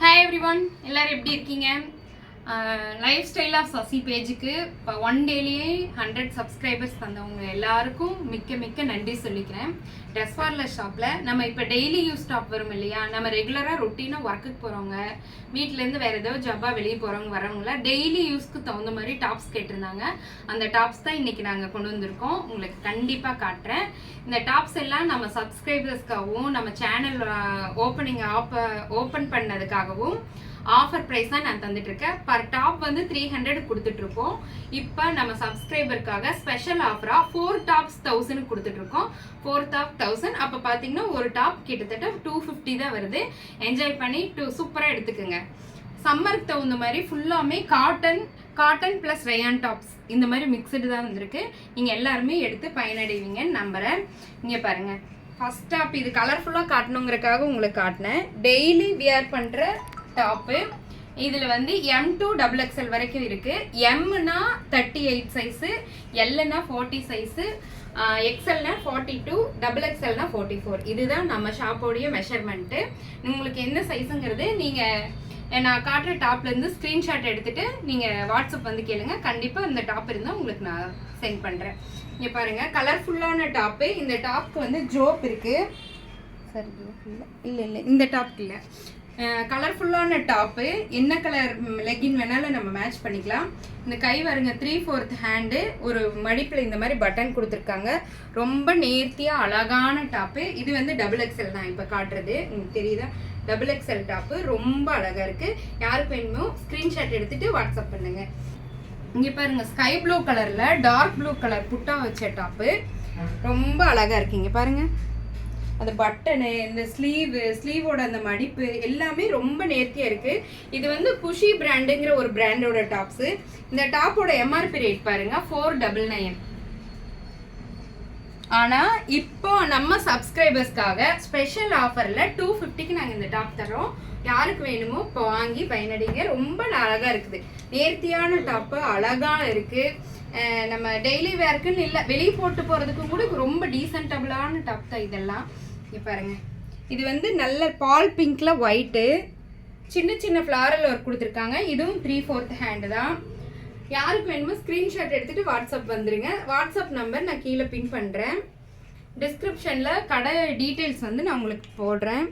Hi every one எல்லோரும் எப்படி இருக்கீங்க? லைஃப் ஸ்டைல் ஆஃப் சசி பேஜுக்கு இப்போ ஒன் டேலேயே ஹண்ட்ரட் சப்ஸ்கிரைபர்ஸ் தந்தவங்க எல்லாருக்கும் மிக்க மிக்க நன்றி சொல்லிக்கிறேன். ட்ரெஸ் பார்லர் ஷாப்பில் நம்ம இப்போ டெய்லி யூஸ் ஸ்டாப் வரும் இல்லையா? நம்ம ரெகுலராக ரொட்டீனாக ஒர்க்குக்கு போகிறவங்க வீட்டிலேருந்து வேறு ஏதோ ஜப்பாக வெளியே போகிறவங்க வரவங்கள டெய்லி யூஸ்க்கு தகுந்த மாதிரி டாப்ஸ் கேட்டிருந்தாங்க. அந்த டாப்ஸ் தான் இன்றைக்கி நாங்கள் கொண்டு வந்திருக்கோம். உங்களுக்கு கண்டிப்பாக காட்டுறேன். இந்த டாப்ஸ் எல்லாம் நம்ம சப்ஸ்கிரைபர்ஸ்க்காகவும் நம்ம சேனல் ஓப்பனிங் ஆப்ப ஓப்பன் பண்ணதுக்காகவும் ஆஃபர் ப்ரைஸ் தான் நான் தந்துட்டுருக்கேன். பர் டாப் வந்து த்ரீ ஹண்ட்ரட் கொடுத்துட்ருக்கோம் இப்போ நம்ம சப்ஸ்கிரைபருக்காக ஸ்பெஷல் ஆஃபராக ஃபோர் டாப்ஸ் தௌசண்ட் கொடுத்துட்ருக்கோம் ஃபோர் டாப் தௌசண்ட் அப்போ பார்த்தீங்கன்னா ஒரு டாப் கிட்டத்தட்ட டூ ஃபிஃப்டி தான் வருது. என்ஜாய் பண்ணி டூ சூப்பராக எடுத்துக்கோங்க. சம்மருக்கு தகுந்த மாதிரி ஃபுல்லாமே cotton cotton plus rayon tops இந்த மாதிரி மிக்சடு தான் வந்திருக்கு. நீங்கள் எல்லாருமே எடுத்து பயனடைவீங்கன்னு நம்புகிறேன் இங்கே பாருங்கள் ஃபஸ்ட் டாப் இது கலர்ஃபுல்லாக காட்டணுங்கிறக்காக உங்களுக்கு காட்டினேன். டெய்லி வியர் பண்ணுற டாப்பு இதில் வந்து எம் டூ டபுள் எக்ஸ்எல் வரைக்கும் இருக்குது எம்னா தேர்ட்டி எயிட் சைஸு எல்னா ஃபார்ட்டி சைஸு எக்ஸ்எல்னா ஃபார்ட்டி டூ டபுள் எக்ஸ்எல்னா ஃபார்ட்டி ஃபோர் இதுதான் நம்ம ஷாப்போடைய மெஷர்மெண்ட்டு உங்களுக்கு என்ன சைஸுங்கிறது நீங்கள் நான் காட்டுற டாப்லேருந்து ஸ்க்ரீன்ஷாட் எடுத்துகிட்டு நீங்கள் வாட்ஸ்அப் வந்து கேளுங்க. கண்டிப்பாக இந்த டாப் இருந்தால் உங்களுக்கு நான் சென்ட் பண்ணுறேன் இங்கே பாருங்கள் கலர்ஃபுல்லான டாப்பு இந்த டாப்க்கு வந்து ஜோப் இருக்குது சரி ஜோப் இல்லை. இல்லை இல்லை இந்த டாப் இல்லை. கலர்ஃபுல்லான டாப்பு என்ன கலர் லெகின் வேணாலும் நம்ம மேட்ச் பண்ணிக்கலாம். இந்த கை வருங்க த்ரீ ஃபோர்த் ஹேண்டு ஒரு மடிப்பில் இந்த மாதிரி பட்டன் கொடுத்துருக்காங்க. ரொம்ப நேர்த்தியாக அழகான டாப்பு இது வந்து டபுள் எக்ஸ்எல் தான் இப்போ காட்டுறது. உங்களுக்கு தெரியுதா? டபுள் எக்ஸ்எல் டாப்பு ரொம்ப அழகாக இருக்குது யாருக்கு வேணுமோ ஸ்க்ரீன்ஷாட் எடுத்துகிட்டு வாட்ஸ்அப் பண்ணுங்கள் இங்கே பாருங்க ஸ்கை ப்ளூ கலரில் டார்க் ப்ளூ கலர் புட்டா வச்ச டாப்பு ரொம்ப அழகாக இருக்குங்க பாருங்கள் அந்த பட்டனு இந்த ஸ்லீவு ஸ்லீவோட அந்த மடிப்பு எல்லாமே ரொம்ப நேர்த்தியாக இருக்குது இது வந்து குஷி பிராண்டுங்கிற ஒரு பிராண்டோட டாப்ஸு இந்த டாப்போட எம்ஆர்பி ரேட் பாருங்க ஃபோர் டபுள் நைன் ஆனால் இப்போ நம்ம சப்ஸ்கிரைபர்ஸ்க்காக ஸ்பெஷல் ஆஃபரில் டூ ஃபிஃப்டிக்கு நாங்கள் இந்த டாப் தரோம் யாருக்கு வேணுமோ இப்போ வாங்கி பயனடைங்க. ரொம்ப அழகாக இருக்குது. நேர்த்தியான டாப்பு அழகாக இருக்குது நம்ம டெய்லி வேர்க்குன்னு இல்லை வெளியே போட்டு போகிறதுக்கும் கூட ரொம்ப டீசென்டபுளான டாப் தான் இதெல்லாம். இங்கே பாருங்கள் இது வந்து நல்ல பால் பிங்கில் ஒயிட்டு சின்ன சின்ன ஃப்ளாரல் ஒர்க் கொடுத்துருக்காங்க. இதுவும் த்ரீ ஃபோர்த் ஹேண்டு தான். யாருக்கு வேணுமோ ஸ்க்ரீன்ஷாட் எடுத்துகிட்டு வாட்ஸ்அப் வந்துடுங்க வாட்ஸ்அப் நம்பர் நான் கீழே பின் பண்ணுறேன் டிஸ்கிரிப்ஷனில் கடை டீட்டெயில்ஸ் வந்து நான் உங்களுக்கு போடுறேன்.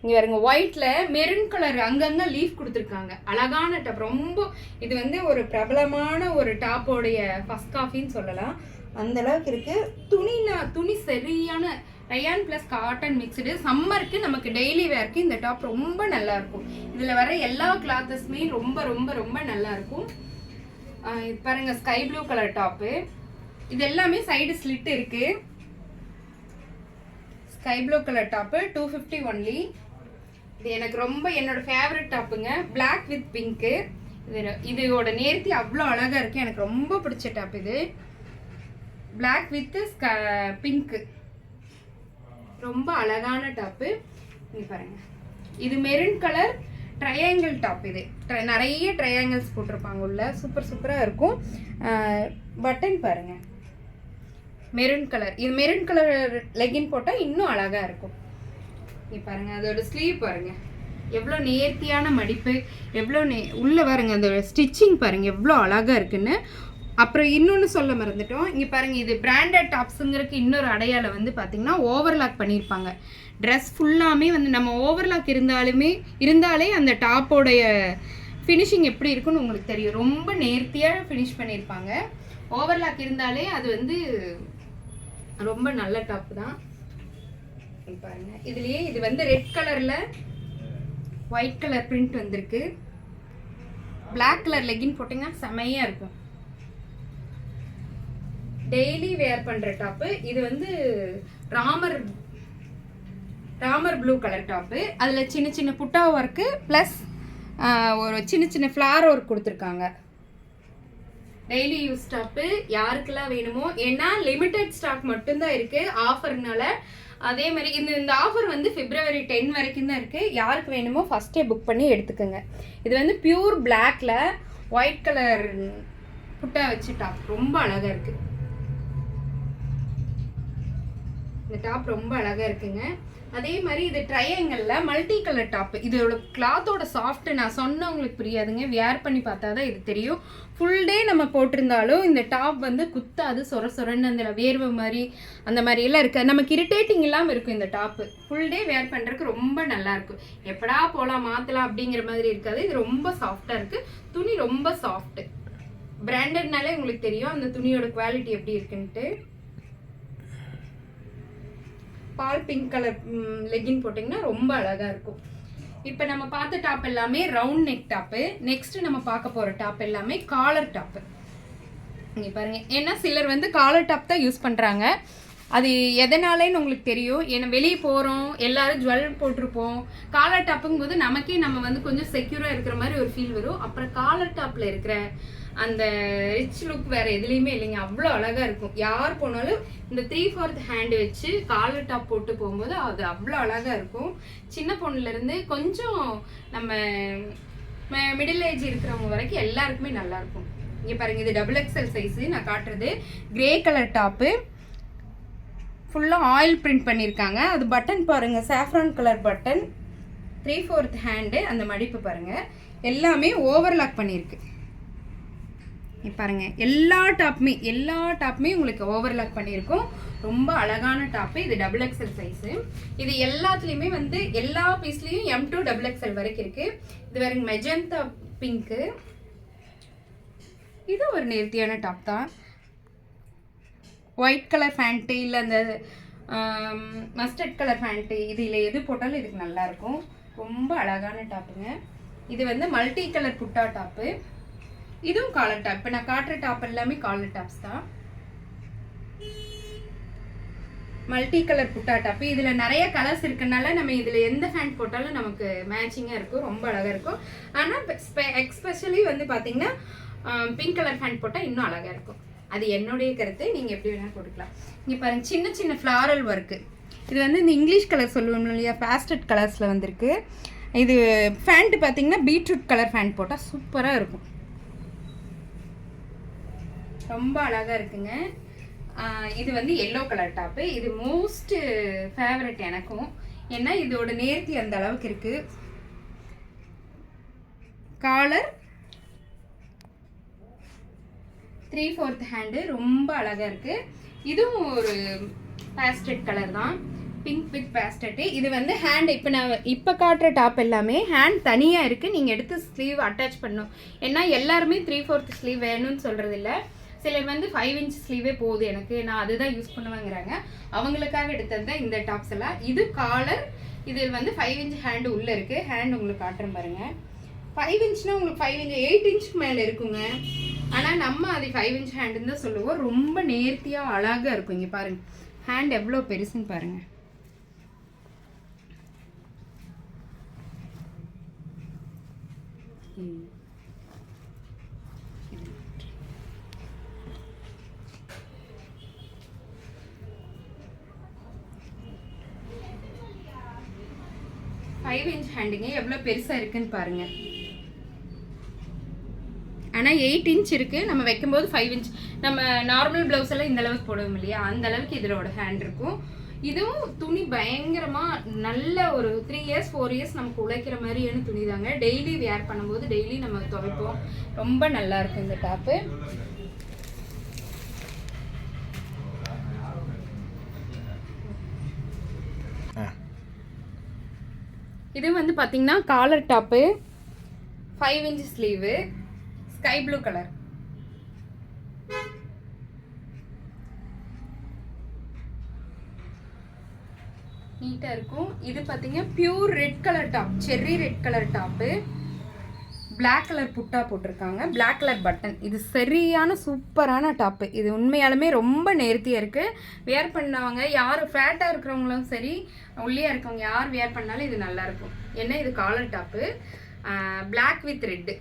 இங்கே வருங்க ஒயிட்டில் மெரூன் கலர் அங்கங்கே லீஃப் கொடுத்துருக்காங்க. அழகான டாப் ரொம்ப இது வந்து ஒரு பிரபலமான ஒரு டாப்போடைய ஃபஸ்ட் காஃபின்னு சொல்லலாம். அந்தளவுக்கு இருக்குது துணினா துணி சரியான ரயான் ப்ளஸ் காட்டன் மிக்சடு சம்மருக்கு நமக்கு டெய்லி வேர்க்கு இந்த டாப் ரொம்ப நல்லா இருக்கும். இதில் வர எல்லா கிளாத்தஸுமே ரொம்ப ரொம்ப ரொம்ப நல்லா இருக்கும். பாருங்க ஸ்கை ப்ளூ கலர் டாப்பு இது எல்லாமே சைடு ஸ்லிட் இருக்கு. Sky blue colour top two fifty only இது எனக்கு ரொம்ப என்னோட ஃபேவரட் டாப்புங்க பிளாக் வித் பிங்க்கு இது இதோட நேர்த்தி அவ்வளோ அழகாக இருக்குது எனக்கு ரொம்ப பிடிச்ச டாப் இது. பிளாக் வித் பிங்க்கு ரொம்ப அழகான டாப்பு இங்கே பாருங்கள் இது மெரூன் கலர் ட்ரையாங்கிள் டாப் இது. நிறைய ட்ரையாங்கிள்ஸ் போட்டிருப்பாங்க உள்ள. சூப்பர் சூப்பராக இருக்கும். பட்டன் பாருங்க. மெரூன் கலர் இது மெரூன் கலர் லெகின் போட்டால் இன்னும் அழகாக இருக்கும். இங்கே பாருங்கள் அதோட ஸ்லீவ் பாருங்க. எவ்வளோ நேர்த்தியான மடிப்பு. எவ்வளோ நே உள்ளே பாருங்கள் அந்த ஸ்டிச்சிங் பாருங்கள் எவ்வளோ அழகாக இருக்குன்னு. அப்புறம் இன்னொன்று சொல்ல மறந்துட்டோம். இங்கே பாருங்கள் இது பிராண்டட் டாப்ஸுங்கிறதுக்கு இன்னொரு அடையாளம் வந்து பார்த்திங்கன்னா ஓவர்லாக் பண்ணியிருப்பாங்க. ட்ரெஸ் ஃபுல்லாமே வந்து நம்ம ஓவர்லாக் இருந்தாலுமே இருந்தாலே அந்த டாப்போடைய ஃபினிஷிங் எப்படி இருக்குன்னு உங்களுக்கு தெரியும். ரொம்ப நேர்த்தியாக ஃபினிஷ் பண்ணியிருப்பாங்க. ஓவர்லாக் இருந்தாலே அது வந்து ரொம்ப நல்ல டாப்பு தான். பாருங்க. இதுலேயே இது வந்து ரெட் கலரில் ஒயிட் கலர் பிரிண்ட் வந்திருக்கு. பிளாக் கலர் லெகின் போட்டிங்கன்னா செமையாக இருக்கும். டெய்லி வேர் பண்ணுற டாப்பு இது வந்து ராமர் ராமர் ப்ளூ கலர் டாப்பு அதில் சின்ன சின்ன புட்டா ஒர்க்கு ப்ளஸ் ஒரு சின்ன சின்ன ஃப்ளார் ஒர்க் கொடுத்துருக்காங்க. டெய்லி யூஸ் டாப்பு யாருக்கெல்லாம் வேணுமோ ஏன்னா லிமிட்டெட் ஸ்டாக் மட்டும்தான் இருக்குது ஆஃபர்னால அதே மாதிரி இந்த இந்த ஆஃபர் வந்து பிப்ரவரி டென் வரைக்கும் தான் இருக்குது யாருக்கு வேணுமோ ஃபஸ்ட்டே புக் பண்ணி எடுத்துக்கோங்க. இது வந்து பியூர் பிளாக்ல ஒயிட் கலர் புட்டா வச்சு டாப் ரொம்ப அழகாக இருக்குது இந்த டாப் ரொம்ப அழகாக இருக்குங்க. அதே மாதிரி இது ட்ரையாங்கிளில் மல்டி கலர் டாப் இதோட கிளாத்தோட சாஃப்ட் நான் சொன்ன உங்களுக்கு புரியாதுங்க. வியர் பண்ணி பார்த்தா தான் இது தெரியும். ஃபுல் டே நம்ம போட்டிருந்தாலும் இந்த டாப் வந்து குத்தாது சொர சொரன்னு அந்த வேர்வை மாதிரி அந்த மாதிரி எல்லாம் இருக்குது நமக்கு இரிட்டேட்டிங் இல்லாமல் இருக்கும் இந்த டாப்பு ஃபுல் டே வேர் பண்ணுறதுக்கு ரொம்ப நல்லா இருக்கும். எப்படா போகலாம் மாற்றலாம் அப்படிங்கிற மாதிரி இருக்காது. இது ரொம்ப சாஃப்டாக இருக்குது துணி ரொம்ப சாஃப்ட்டு பிராண்டட்னாலே உங்களுக்கு தெரியும் அந்த துணியோட குவாலிட்டி எப்படி இருக்குன்ட்டு. பால் பிங்க் கலர் லெகின் போட்டிங்கன்னா ரொம்ப அழகாக இருக்கும். இப்போ நம்ம பார்த்த டாப் எல்லாமே ரவுண்ட் நெக் டாப்பு நெக்ஸ்ட் நம்ம பார்க்க போகிற டாப் எல்லாமே காலர் டாப்பு இங்கே பாருங்க. ஏன்னா சிலர் வந்து காலர் டாப் தான் யூஸ் பண்ணுறாங்க அது எதனாலேன்னு உங்களுக்கு தெரியும். ஏன்னா வெளியே போகிறோம் எல்லாரும் ஜுவல் போட்டிருப்போம். காலர் டாப்புங்கும்போது நமக்கே நம்ம வந்து கொஞ்சம் செக்யூராக இருக்கிற மாதிரி ஒரு ஃபீல் வரும். அப்புறம் காலர் டாப்பில் இருக்கிற அந்த ரிச் லுக் வேற எதுலேயுமே இல்லைங்க. அவ்வளோ அழகாக இருக்கும். யார் போனாலும் இந்த த்ரீ ஃபோர்த் ஹேண்டு வச்சு காலர் டாப் போட்டு போகும்போது அது அவ்வளோ அழகாக இருக்கும். சின்ன பொண்ணுலேருந்து கொஞ்சம் நம்ம மிடில் ஏஜ் இருக்கிறவங்க வரைக்கும் எல்லாருக்குமே நல்லாயிருக்கும் இங்கே பாருங்க இது டபுள் எக்ஸல் சைஸு நான் காட்டுறது. கிரே கலர் டாப்பு ஃபுல்லாக ஆயில் பிரிண்ட் பண்ணியிருக்காங்க அது பட்டன் பாருங்கள் saffron colour button three fourth hand அந்த மடிப்பு பாருங்கள் எல்லாமே ஓவர்லாக் பண்ணியிருக்கு பாருங்கள் எல்லா டாப்புமே எல்லா டாப்புமே உங்களுக்கு ஓவர்லாக் பண்ணியிருக்கோம் ரொம்ப அழகான டாப்பு இது டபுள் எக்ஸல் சைஸு இது எல்லாத்துலேயுமே வந்து எல்லா பீஸ்லேயும் எம் டூ டபுள் எக்ஸல் வரைக்கும் இருக்குது இது வேற மெஜந்தா பிங்க்கு இது ஒரு நேர்த்தியான டாப் தான். ஒயிட் கலர் ஃபேண்ட்டு இல்லை அந்த மஸ்டர்ட் கலர் ஃபேண்ட்டு இதில் எது போட்டாலும் இதுக்கு நல்லாயிருக்கும் ரொம்ப அழகான டாப்புங்க இது வந்து மல்டி கலர் புட்டா டாப்பு இதுவும் காலர் டாப் இப்போ நான் காட்டுற டாப் எல்லாமே காலர் டாப்ஸ் தான். மல்டி கலர் புட்டா டாப் இதில் நிறைய கலர்ஸ் இருக்கனால நம்ம இதில் எந்த ஃபேண்ட் போட்டாலும் நமக்கு மேட்சிங்காக இருக்கும். ரொம்ப அழகாக இருக்கும். ஆனால் எக்ஸ்பெஷலி வந்து பார்த்திங்கன்னா பிங்க் கலர் ஃபேண்ட் போட்டால் இன்னும் அழகாக இருக்கும். அது என்னுடைய கருத்து நீங்கள் எப்படி வேணாலும் போட்டுக்கலாம் இங்கே பாருங்க சின்ன சின்ன ஃப்ளாரல் ஒர்க்கு இது வந்து இந்த இங்கிலீஷ் கலர் சொல்லுவோம் இல்லையா பேஸ்டட் கலர்ஸில் வந்திருக்கு. இது ஃபேண்ட்டு பார்த்தீங்கன்னா பீட்ரூட் கலர் ஃபேண்ட் போட்டால் சூப்பராக இருக்கும். ரொம்ப அழகாக இருக்குங்க. இது வந்து எல்லோ கலர் டாப்பு இது மோஸ்ட் ஃபேவரட் எனக்கும். ஏன்னா இதோட நேர்த்தி அந்த அளவுக்கு இருக்குது காலர் த்ரீ ஃபோர்த் ஹேண்டு ரொம்ப அழகாக இருக்குது இதுவும் ஒரு பேஸ்டட் கலர் தான். பிங்க் வித் பேஸ்டட்டு இது வந்து ஹேண்ட் இப்போ நான் இப்போ காட்டுற டாப் எல்லாமே ஹேண்ட் தனியாக இருக்குது நீங்கள் எடுத்து ஸ்லீவ் அட்டாச் பண்ணும் ஏன்னா எல்லாருமே த்ரீ ஃபோர்த் ஸ்லீவ் வேணும்னு சொல்கிறதில்ல சிலர் வந்து ஃபைவ் இன்ச் ஸ்லீவே போகுது எனக்கு. நான் அதுதான் யூஸ் பண்ணுவேங்கிறாங்க. அவங்களுக்காக எடுத்தது தான் இந்த டாப்ஸ் எல்லாம். இது காலர் இது வந்து ஃபைவ் இன்ச் ஹேண்டு உள்ளே இருக்குது ஹேண்ட் உங்களுக்கு காட்டுறேன் பாருங்கள் ஃபைவ் இன்ச்னா உங்களுக்கு ஃபைவ் இன்ச் எயிட் இன்ச்சுக்கு மேலே இருக்குங்க. ஆனால் நம்ம அது ஃபைவ் இன்ச் ஹேண்டுன்னு தான் சொல்லுவோம். ரொம்ப நேர்த்தியாக அழகாக இருக்கும். இங்கே பாருங்க. ஹேண்ட் எவ்வளோ பெருசுன்னு பாருங்கள் ஃபைவ் இன்ச் ஹேண்டுங்க எவ்வளோ பெருசாக இருக்குன்னு பாருங்கள் ஆனால் எயிட் இன்ச் இருக்கு. நம்ம வைக்கும்போது ஃபைவ் இன்ச் நம்ம நார்மல் ப்ளவுஸ் எல்லாம் இந்த அளவுக்கு போடுவோம் இல்லையா? அந்த அளவுக்கு இதோட ஹேண்ட் இருக்கும். இதுவும் துணி பயங்கரமா நல்ல ஒரு த்ரீ இயர்ஸ் ஃபோர் இயர்ஸ் நமக்கு உழைக்கிற மாதிரியான துணி தாங்க. டெய்லி வேர் பண்ணும்போது டெய்லி நம்ம துவைப்போம். ரொம்ப நல்லா இருக்கும் இந்த டாப்பு இது வந்து பார்த்தீங்கன்னா collar top five inch sleeve sky blue colour நீட்டாக இருக்கும். இது பார்த்தீங்க pure red colour top cherry red colour top black colour புட்டா போட்டிருக்காங்க. பிளாக் கலர் பட்டன் இது சரியான சூப்பரான டாப்பு இது உண்மையாலுமே ரொம்ப நேர்த்தியாக இருக்குது வேர் பண்ணவங்க யார் ஃபேட்டாக இருக்கிறவங்களும் சரி ஒல்லியாக இருக்கவங்க யார் வேர் பண்ணாலும் இது நல்லாயிருக்கும் ஏன்னா இது collar top black with red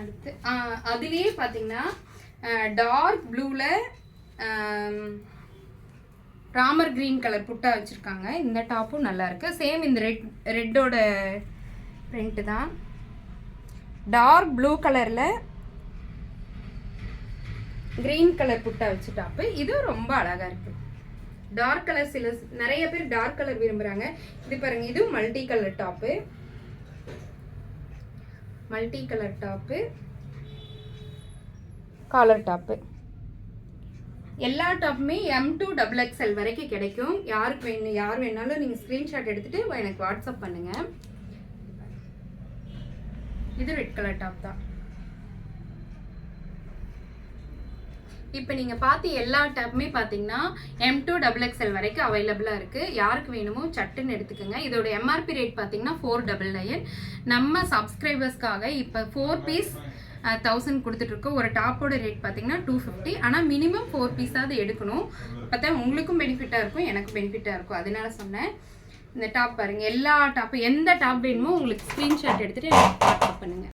அடுத்து அதுலேயே பார்த்தீங்கன்னா டார்க் ப்ளூவில் ராமர் க்ரீன் கலர் புட்டா வச்சுருக்காங்க. இந்த டாப்பும் நல்லாயிருக்கு சேம் இந்த ரெட் ரெட்டோட பிரிண்ட்டு தான். டார்க் ப்ளூ கலரில் க்ரீன் கலர் புட்டா வச்ச டாப்பு. இதுவும் ரொம்ப அழகாக இருக்குது டார்க் கலர் சில நிறைய பேர் டார்க் கலர் விரும்புகிறாங்க இது பாருங்கள் இது multi colour top. Multi colour top. Collar top. எல்லா டாப்புமே எம் டூ டபுள் எக்ஸ்எல் வரைக்கும் கிடைக்கும். யாருக்கு வேணும் யார் வேணாலும் நீங்கள் ஸ்க்ரீன்ஷாட் எடுத்துட்டு எனக்கு வாட்ஸ்அப் பண்ணுங்க. இது ரெட் கலர் டாப் தான். இப்போ நீங்கள் பார்த்து எல்லா டாப்புமே பார்த்தீங்கன்னா எம் டூ டபுள் எக்ஸ்எல் வரைக்கும் அவைலபிளாக இருக்குது யாருக்கு வேணுமோ சட்டுன்னு எடுத்துக்கோங்க. இதோட எம்ஆர்பி ரேட் பார்த்தீங்கன்னா ஃபோர் டபுள் நைன் நம்ம சப்ஸ்கிரைபர்ஸ்க்காக இப்போ ஃபோர் பீஸ் தௌசண்ட் கொடுத்துட்ருக்கோம் ஒரு டாப்போட ரேட் பார்த்தீங்கன்னா டூ ஃபிஃப்டி ஆனால் மினிமம் ஃபோர் பீஸாவது எடுக்கணும். அப்போ தான் உங்களுக்கும் பெனிஃபிட்டாக இருக்கும் எனக்கும் பெனிஃபிட்டாக இருக்கும். அதனால சொன்னேன். இந்த டாப் பாருங்கள் எல்லா டாப்பும் எந்த டாப் வேணுமோ உங்களுக்கு ஸ்க்ரீன்ஷாட் எடுத்துகிட்டு வாட்ஸ்அப் பண்ணுங்கள்